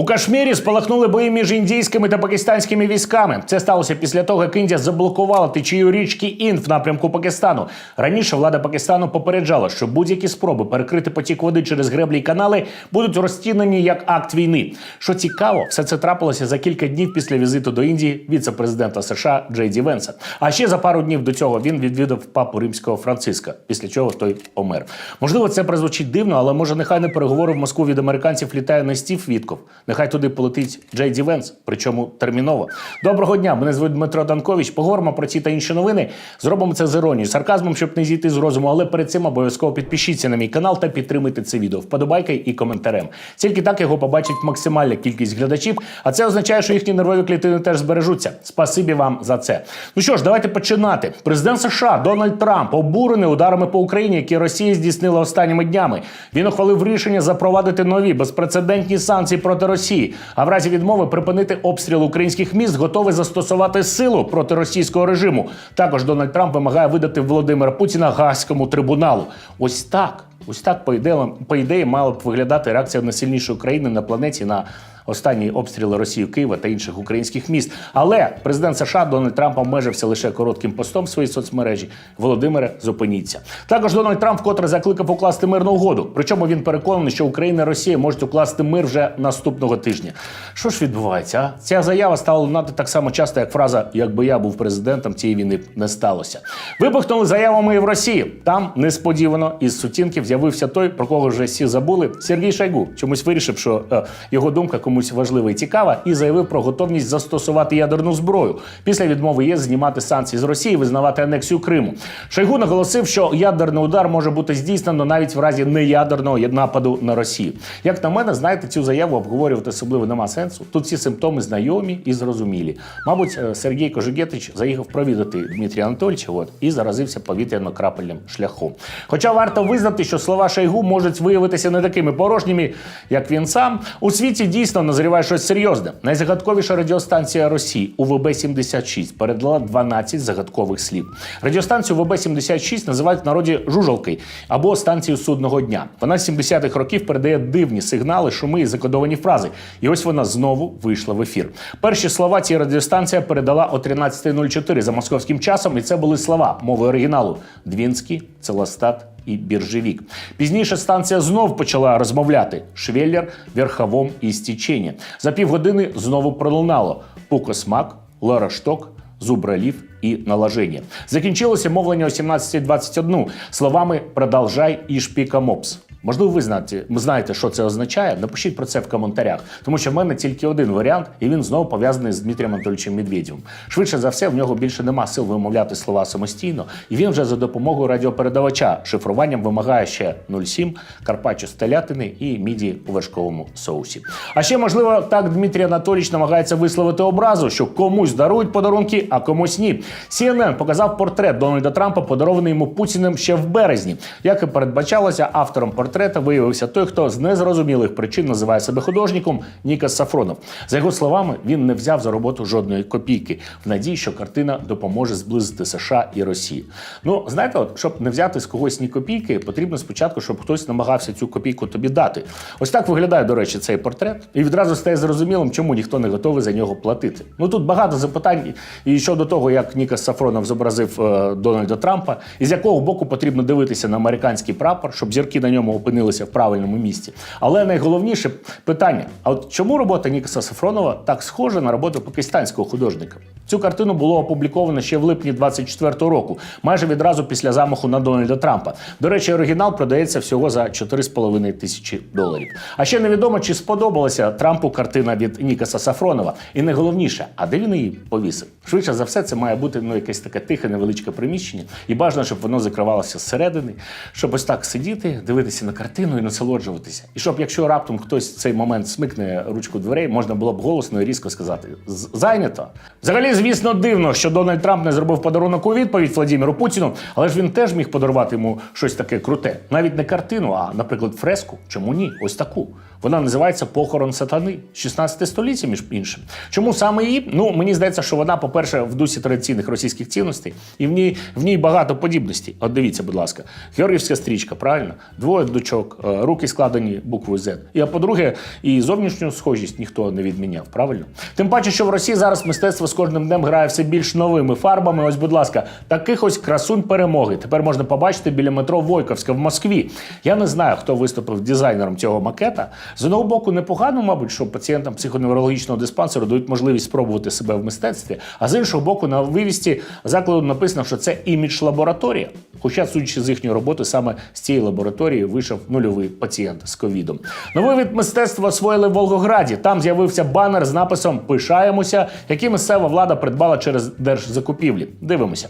У Кашмірі спалахнули бої між індійськими та пакистанськими військами. Це сталося після того, як Індія заблокувала течію річки Інд в напрямку Пакистану. Раніше влада Пакистану попереджала, що будь-які спроби перекрити потік води через греблі й канали будуть розцінені як акт війни. Що цікаво, все це трапилося за кілька днів після візиту до Індії віце-президента США Джей Ді Венса. А ще за пару днів до цього він відвідав папу римського Франциска, після чого той помер. Можливо, це прозвучить дивно, але може нехай не переговори в Москву від американців літає не Стів Вітков. Нехай туди полетить Джей Ді Венс, причому терміново. Доброго дня! Мене звуть Дмитро Данкович. Поговоримо про ці та інші новини. Зробимо це з іронією, сарказмом, щоб не зійти з розуму. Але перед цим обов'язково підпишіться на мій канал та підтримайте це відео вподобайкою і коментарем. Тільки так його побачить максимальна кількість глядачів, а це означає, що їхні нервові клітини теж збережуться. Спасибі вам за це. Ну що ж, давайте починати. Президент США Дональд Трамп обурений ударами по Україні, які Росія здійснила останніми днями. Він ухвалив рішення запровадити нові безпрецедентні санкції проти Росії. А в разі відмови припинити обстріл українських міст, готовий застосувати силу проти російського режиму. Також Дональд Трамп вимагає видати Володимира Путіна Гаазькому трибуналу. Ось так. Ось так, по ідеї, по ідеї, мала б виглядати реакція найсильнішої країни на планеті на останні обстріли Росії Києва та інших українських міст. Але президент США Дональд Трамп обмежився лише коротким постом в своїй соцмережі. Володимире, зупиніться. Також Дональд Трамп вкотре закликав укласти мирну угоду. Причому він переконаний, що Україна і Росія можуть укласти мир вже наступного тижня. Що ж відбувається? А ця заява стала лунати так само часто, як фраза Якби я був президентом, цієї війни б не сталося. Вибухнули заявами і в Росії. Там несподівано із сутінків з'явився той, про кого вже всі забули. Сергій Шойгу чомусь вирішив, що е, його думка комусь важлива і цікава, і заявив про готовність застосувати ядерну зброю після відмови ЄС знімати санкції з Росії, визнавати анексію Криму. Шойгу наголосив, що ядерний удар може бути здійснено навіть в разі неядерного нападу на Росію. Як на мене, знаєте, цю заяву обговорювати особливо нема сенсу. Тут всі симптоми знайомі і зрозумілі. Мабуть, е, Сергій Кожугетич заїхав провідати Дмитрія Анатольовича от, і заразився повітряно-крапельним шляхом. Хоча варто визнати, що слова Шойгу можуть виявитися не такими порожніми, як він сам. У світі дійсно назріває щось серйозне. Найзагадковіша радіостанція Росії УВБ-76 передала 12 загадкових слів. Радіостанцію УВБ-76 називають в народі жужалки або станцією судного дня. Вона з 70-х років передає дивні сигнали, шуми і закодовані фрази. І ось вона знову вийшла в ефір. Перші слова цієї радіостанція передала о 13.04 за московським часом, і це були слова мови оригіналу: Двінський, Целостат і Біржевік. Пізніше станція знов почала розмовляти: Швеллер, Верховом і Стічення. За півгодини знову пролунало Пукосмак, Ларашток, Зубралів і наложення. Закінчилося мовлення о 17.21 словами «продовжай і шпікамопс». Можливо, ви знаєте, знаєте, що це означає. Напишіть про це в коментарях, тому що в мене тільки один варіант, і він знову пов'язаний з Дмитрієм Анатольовичем Медведєвим. Швидше за все, в нього більше нема сил вимовляти слова самостійно, і він вже за допомогою радіопередавача шифруванням вимагає ще 0,7, карпаччо з телятини і міді у вершковому соусі. А ще можливо, так Дмитрій Анатолійович намагається висловити образу, що комусь дарують подарунки, а комусь ні. CNN показав портрет Дональда Трампа, подарований йому Путіним ще в березні. Як і передбачалося, автором портрета виявився той, хто з незрозумілих причин називає себе художником Нікас Сафронов. За його словами, він не взяв за роботу жодної копійки в надії, що картина допоможе зблизити США і Росію. Ну знаєте, от щоб не взяти з когось ні копійки, потрібно спочатку, щоб хтось намагався цю копійку тобі дати. Ось так виглядає, до речі, цей портрет, і відразу стає зрозумілим, чому ніхто не готовий за нього платити. Ну тут багато запитань і щодо того, як Нікас Сафронов зобразив е, Дональда Трампа, і з якого боку потрібно дивитися на американський прапор, щоб зірки на ньому опинилися в правильному місці. Але найголовніше питання: а от чому робота Нікаса Сафронова так схожа на роботу пакистанського художника? Цю картину було опубліковано ще в липні 24-го року, майже відразу після замаху на Дональда Трампа. До речі, оригінал продається всього за 4,5 тисячі доларів. А ще невідомо, чи сподобалася Трампу картина від Нікаса Сафронова. І найголовніше, а де він її повісив? Швидше за все, це має бути ну якесь таке тихе, невеличке приміщення, і бажано, щоб воно закривалося зсередини, щоб ось так сидіти, дивитися на картину і насолоджуватися. І щоб, якщо раптом хтось в цей момент смикне ручку дверей, можна було б голосно і різко сказати: зайнято. Взагалі, звісно, дивно, що Дональд Трамп не зробив подарунок у відповідь Владіміру Путіну, але ж він теж міг подарувати йому щось таке круте. Навіть не картину, а, наприклад, фреску. Чому ні? Ось таку. Вона називається Похорон сатани 16 століття, між іншим. Чому саме її? Ну мені здається, що вона, по-перше, в дусі традиційних російських цінностей, і в ній в ній багато подібностей. От дивіться, будь ласка, Георгіївська стрічка, правильно? Двоє дочок, е, руки складені буквою Z. І а по-друге, і зовнішню схожість ніхто не відміняв, правильно? Тим паче, що в Росії зараз мистецтво з кожним днем грає все більш новими фарбами. Ось, будь ласка, таких ось красунь перемоги. Тепер можна побачити біля метро Войковська в Москві. Я не знаю, хто виступив дизайнером цього макета. З одного боку, непогано, мабуть, що пацієнтам психоневрологічного диспансеру дають можливість спробувати себе в мистецтві. А з іншого боку, на вивісті закладу написано, що це імідж лабораторія. Хоча, судячи з їхньої роботи, саме з цієї лабораторії вийшов нульовий пацієнт з ковідом. Новий від мистецтва освоїли в Волгограді. Там з'явився банер з написом Пишаємося, який місцева влада придбала через держзакупівлі. Дивимося.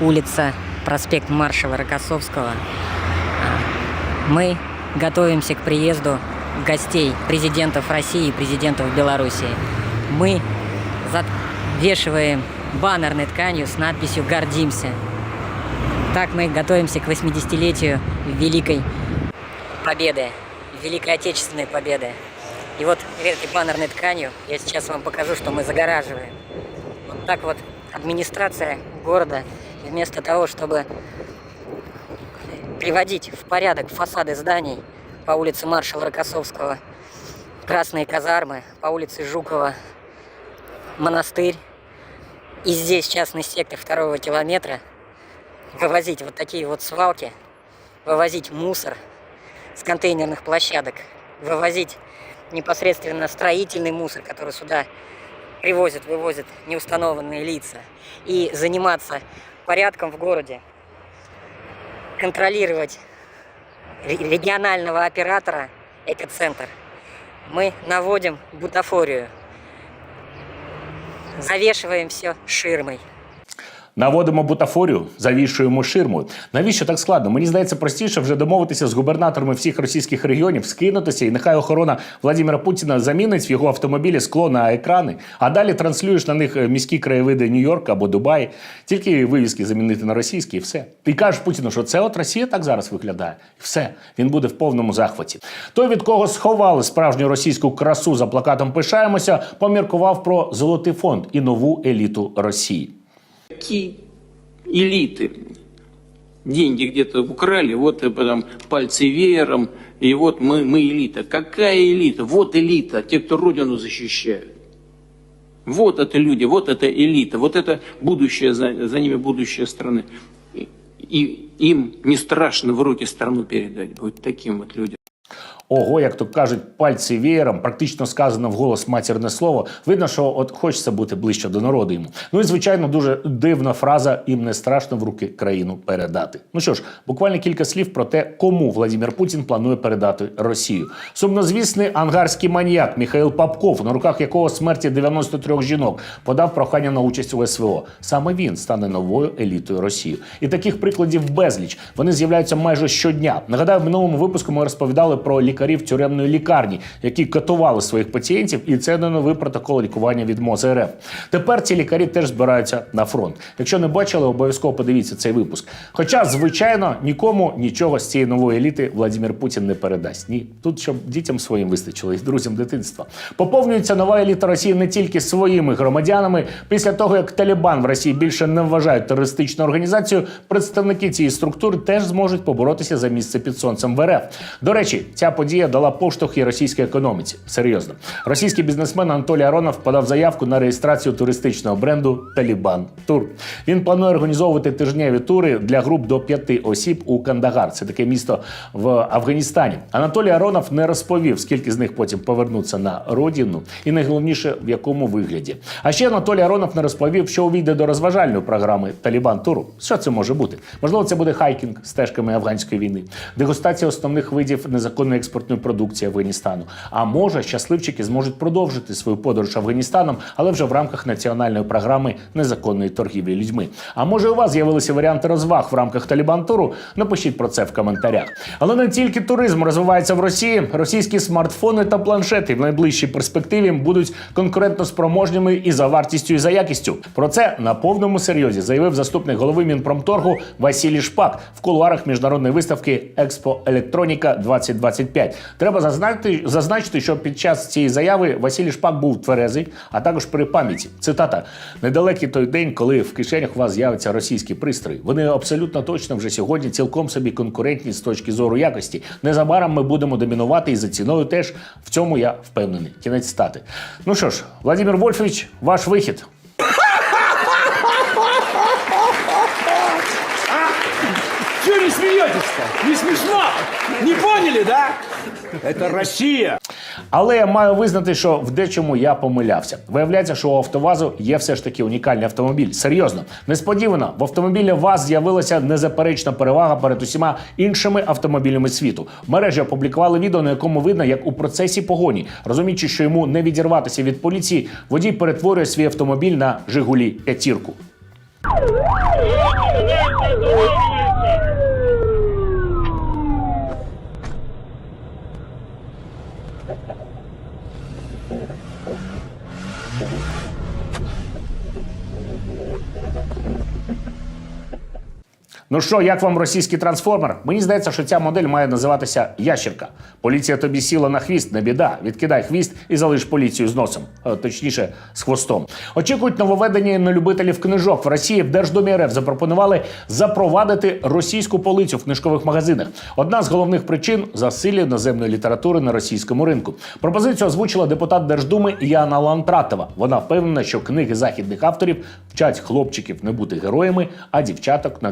улица, проспект маршала Рокоссовского. А, Мы готовимся к приезду гостей президентов России и президентов Белоруссии. Мы завешиваем баннерной тканью с надписью «Гордимся». Так мы готовимся к 80-летию Великой Победы, Великой Отечественной Победы. И вот этой баннерной тканью я сейчас вам покажу, что мы загораживаем. Вот так вот администрация города вместо того, чтобы приводить в порядок фасады зданий по улице маршала Рокоссовского, Красные казармы, по улице Жукова, монастырь, и здесь частный сектор второго километра, вывозить вот такие вот свалки, вывозить мусор с контейнерных площадок, вывозить непосредственно строительный мусор, который сюда привозят, вывозят неустановленные лица, и заниматься порядком в городе, контролировать ре- регионального оператора «Экоцентр», мы наводим бутафорию, завешиваем все ширмой. Наводимо бутафорію, завішуємо ширмою. Навіщо так складно? Мені здається, простіше вже домовитися з губернаторами всіх російських регіонів, скинутися, і нехай охорона Владимира Путіна замінить в його автомобілі скло на екрани, а далі транслюєш на них е, міські краєвиди Нью-Йорка або Дубаї. Тільки вивіски замінити на російські, і все. Ти кажеш Путіну, що це от Росія так зараз виглядає. І все, він буде в повному захваті. Той, від кого сховали справжню російську красу за плакатом Пишаємося, поміркував про золотий фонд і нову еліту Росії. Какие элиты? Деньги где-то украли, вот и потом пальцы веером, и вот мы, мы элита. Какая элита? Вот элита, те, кто Родину защищают. Вот это люди, вот это элита, вот это будущее, за, за ними будущее страны. И, им не страшно в руки страну передать будет таким вот людям. Ого, як то кажуть, пальці веєром, практично сказано вголос матірне слово. Видно, що от хочеться бути ближче до народу йому. Ну і звичайно, дуже дивна фраза їм не страшно в руки країну передати. Ну що ж, буквально кілька слів про те, кому Владимир Путін планує передати Росію. Сумнозвісний ангарський маніяк Михайло Папков, на руках якого смерті 93 жінок, подав прохання на участь у СВО. Саме він стане новою елітою Росії. І таких прикладів безліч. Вони з'являються майже щодня. Нагадаю, в минулому випуску ми розповідали про лікарів тюремної лікарні, які катували своїх пацієнтів, і це не новий протокол лікування від МОЗ РФ. Тепер ці лікарі теж збираються на фронт. Якщо не бачили, обов'язково подивіться цей випуск. Хоча, звичайно, нікому нічого з цієї нової еліти Владимир Путін не передасть. Ні, тут щоб дітям своїм вистачило і друзям дитинства. Поповнюється нова еліта Росії не тільки своїми громадянами. Після того як Талібан в Росії більше не вважають терористичною організацією, представники цієї структури теж зможуть поборотися за місце під сонцем в РФ. До речі, ця подія дала поштовх і російській економіці. Серйозно, російський бізнесмен Анатолій Аронов подав заявку на реєстрацію туристичного бренду Талібан Тур. Він планує організовувати тижневі тури для груп до п'яти осіб у Кандагар. Це таке місто в Афганістані. Анатолій Аронов не розповів, скільки з них потім повернуться на родину, і найголовніше в якому вигляді. А ще Анатолій Аронов не розповів, що увійде до розважальної програми Талібан Туру. Що це може бути? Можливо, це буде хайкінг стежками афганської війни, дегустація основних видів незаконної експортної продукції Афганістану. А може, щасливчики зможуть продовжити свою подорож Афганістаном, але вже в рамках національної програми незаконної торгівлі людьми. А може, у вас з'явилися варіанти розваг в рамках Талібан Туру? Напишіть про це в коментарях. Але не тільки туризм розвивається в Росії. Російські смартфони та планшети в найближчій перспективі будуть конкурентно спроможними і за вартістю, і за якістю. Про це на повному серйозі заявив заступник голови Мінпромторгу Василій Шпак в кулуарах міжнародної виставки Експо Електроніка 2025. 5. Треба зазначити, зазначити, що під час цієї заяви Василій Шпак був тверезий, а також при пам'яті. Цитата: недалекий той день, коли в кишенях у вас з'явиться російські пристрої. Вони абсолютно точно вже сьогодні цілком собі конкурентні з точки зору якості. Незабаром ми будемо домінувати і за ціною теж в цьому я впевнений. Кінець стати. Ну що ж, Владимир Вольфович, ваш вихід. Чего не смеетесь-то? Не смешно? Не поняли, да? Это Россия. Але я маю визнати, що в дечому я помилявся. Виявляється, що у Автовазу є все ж таки унікальний автомобіль. Серйозно, несподівано, в автомобілі ВАЗ з'явилася незаперечна перевага перед усіма іншими автомобілями світу. В мережі опублікували відео, на якому видно, як у процесі погоні, розуміючи, що йому не відірватися від поліції, водій перетворює свій автомобіль на Жигулі Thank you. Ну що, як вам російський трансформер? Мені здається, що ця модель має називатися ящерка. Поліція тобі сіла на хвіст, не біда. Відкидай хвіст і залиш поліцію з носом, Е, точніше, з хвостом. Очікують нововведення на любителів книжок. В Росії в Держдумі РФ запропонували запровадити російську полицю в книжкових магазинах. Одна з головних причин засилля іноземної літератури на російському ринку. Пропозицію озвучила депутат Держдуми Яна Лантратова. Вона впевнена, що книги західних авторів вчать хлопчиків не бути героями, а дівчаток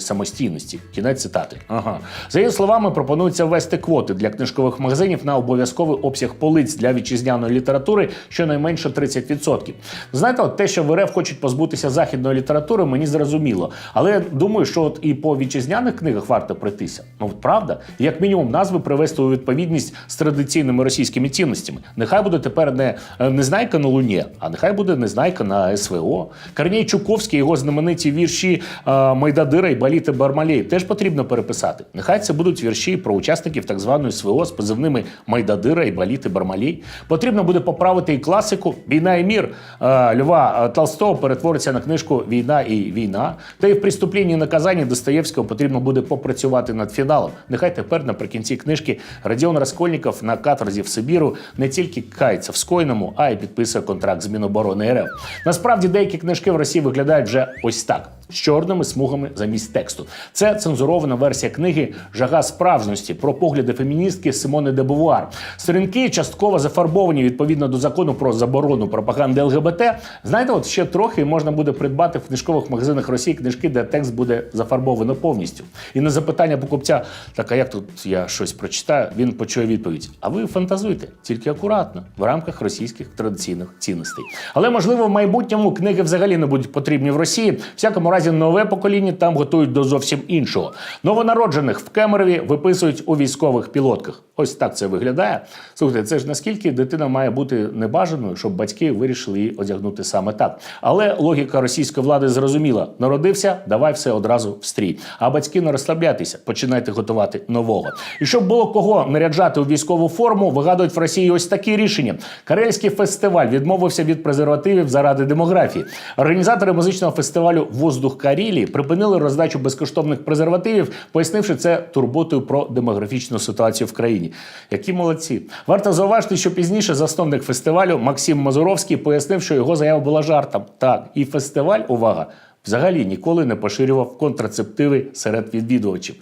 самостійності. Кінець цитати. Ага. За її словами, пропонується ввести квоти для книжкових магазинів на обов'язковий обсяг полиць для вітчизняної літератури, щонайменше 30%. Знаєте, от те, що в РФ хочуть позбутися західної літератури, мені зрозуміло. Але я думаю, що от і по вітчизняних книгах варто пройтися. Ну от правда, як мінімум, назви привести у відповідність з традиційними російськими цінностями. Нехай буде тепер не е, незнайка на луні, а нехай буде незнайка на СВО. Корній Чуковський, його знамениті вірші е, Майдадира і Баліти Бармалей теж потрібно переписати. Нехай це будуть вірші про учасників так званої СВО з позивними Майдадира і Баліти Бармалей. Потрібно буде поправити і класику Війна і мір е, Льва е, Толстого перетвориться на книжку Війна і війна. Та й в «Преступленні і наказанні Достоєвського потрібно буде попрацювати над фіналом. Нехай тепер наприкінці книжки Радіон Раскольніков на каторзі в Сибіру не тільки кається в скоєному, а й підписує контракт з Міноборони РФ. Насправді деякі книжки в Росії виглядають вже ось так. З чорними смугами замість тексту. Це цензурована версія книги Жага справжності про погляди феміністки Симони де Бувуар. Сторінки частково зафарбовані відповідно до закону про заборону пропаганди ЛГБТ. Знаєте, от ще трохи можна буде придбати в книжкових магазинах Росії книжки, де текст буде зафарбовано повністю. І на запитання покупця, так а як тут я щось прочитаю, він почує відповідь: А ви фантазуйте, тільки акуратно, в рамках російських традиційних цінностей. Але можливо, в майбутньому книги взагалі не будуть потрібні в Росії. Всякому разі, нове покоління там готують до зовсім іншого. Новонароджених в Кемерові виписують у військових пілотках. Ось так це виглядає. Слухайте, це ж наскільки дитина має бути небажаною, щоб батьки вирішили її одягнути саме так. Але логіка російської влади зрозуміла: народився, давай все одразу в стрій. А батьки не розслабляйтеся, починайте готувати нового. І щоб було кого наряджати у військову форму, вигадують в Росії ось такі рішення. Карельський фестиваль відмовився від презервативів заради демографії. Організатори музичного фестивалю Воздух Карелії припинили роздачу безкоштовних презервативів, пояснивши це турботою про демографічну ситуацію в країні. Які молодці! Варто зауважити, що пізніше засновник фестивалю Максим Мазуровський пояснив, що його заява була жартом. Так, і фестиваль, увага, взагалі ніколи не поширював контрацептиви серед відвідувачів.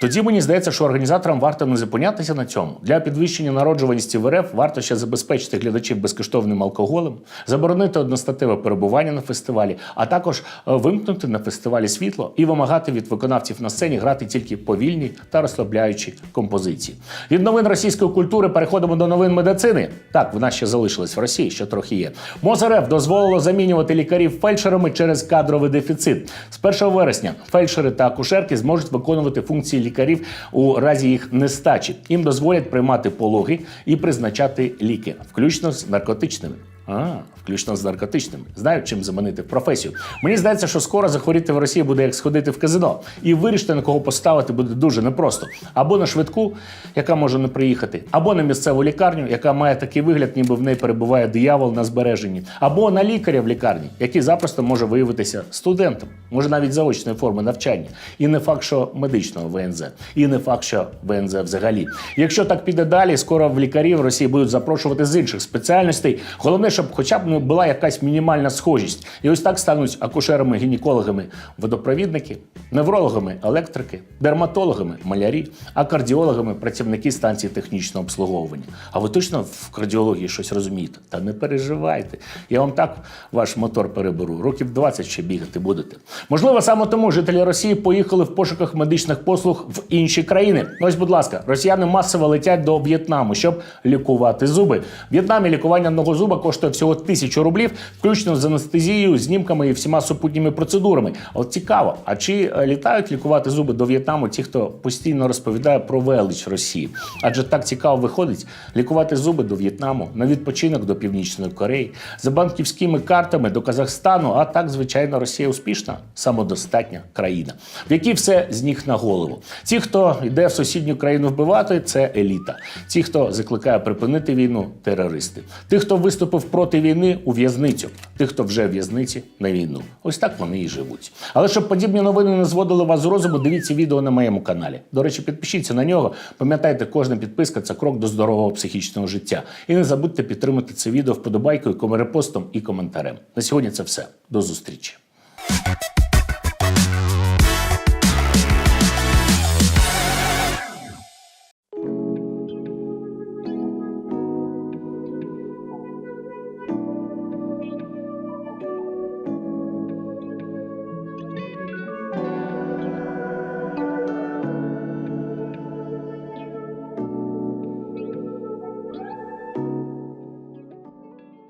Тоді мені здається, що організаторам варто не зупинятися на цьому. Для підвищення народжуваності в РФ варто ще забезпечити глядачів безкоштовним алкоголем, заборонити одностатеве перебування на фестивалі, а також е, вимкнути на фестивалі світло і вимагати від виконавців на сцені грати тільки повільні та розслабляючі композиції. Від новин російської культури переходимо до новин медицини. Так, вона ще залишилась в Росії, що трохи є. МОЗ РФ дозволило замінювати лікарів фельдшерами через кадровий дефіцит. З 1 вересня фельдшери та акушерки зможуть виконувати функції лікарів у разі їх нестачі. Їм дозволять приймати пологи і призначати ліки, включно з наркотичними. А, включно з наркотичними. Знають, чим заманити в професію. Мені здається, що скоро захворіти в Росії буде як сходити в казино. І вирішити, на кого поставити, буде дуже непросто. Або на швидку, яка може не приїхати, або на місцеву лікарню, яка має такий вигляд, ніби в неї перебуває диявол на збереженні, або на лікаря в лікарні, який запросто може виявитися студентом, може навіть заочної форми навчання. І не факт, що медичного ВНЗ, і не факт, що ВНЗ взагалі. Якщо так піде далі, скоро в лікарів Росії будуть запрошувати з інших спеціальностей. Головне, щоб хоча б ну, була якась мінімальна схожість. І ось так стануть акушерами, гінекологами, водопровідники, неврологами, електрики, дерматологами, малярі, а кардіологами працівники станції технічного обслуговування. А ви точно в кардіології щось розумієте? Та не переживайте. Я вам так ваш мотор переберу. Років 20 ще бігати будете. Можливо, саме тому жителі Росії поїхали в пошуках медичних послуг в інші країни. Ось, будь ласка, росіяни масово летять до В'єтнаму, щоб лікувати зуби. В В'єтнамі лікування одного зуба коштує всього тисячу рублів, включно з анестезією, знімками і всіма супутніми процедурами. От цікаво, а чи е, літають лікувати зуби до В'єтнаму ті, хто постійно розповідає про велич Росії? Адже так цікаво виходить лікувати зуби до В'єтнаму, на відпочинок до Північної Кореї, за банківськими картами до Казахстану. А так, звичайно, Росія успішна, самодостатня країна, в якій все з ніг на голову. Ті, хто йде в сусідню країну вбивати, це еліта. Ті, хто закликає припинити війну, терористи. Ті, хто виступив проти війни у в'язницю. Тих, хто вже в в'язниці на війну. Ось так вони і живуть. Але щоб подібні новини не зводили вас з розуму, дивіться відео на моєму каналі. До речі, підпишіться на нього. Пам'ятайте, кожна підписка це крок до здорового психічного життя. І не забудьте підтримати це відео вподобайкою, комерепостом і коментарем. На сьогодні це все. До зустрічі.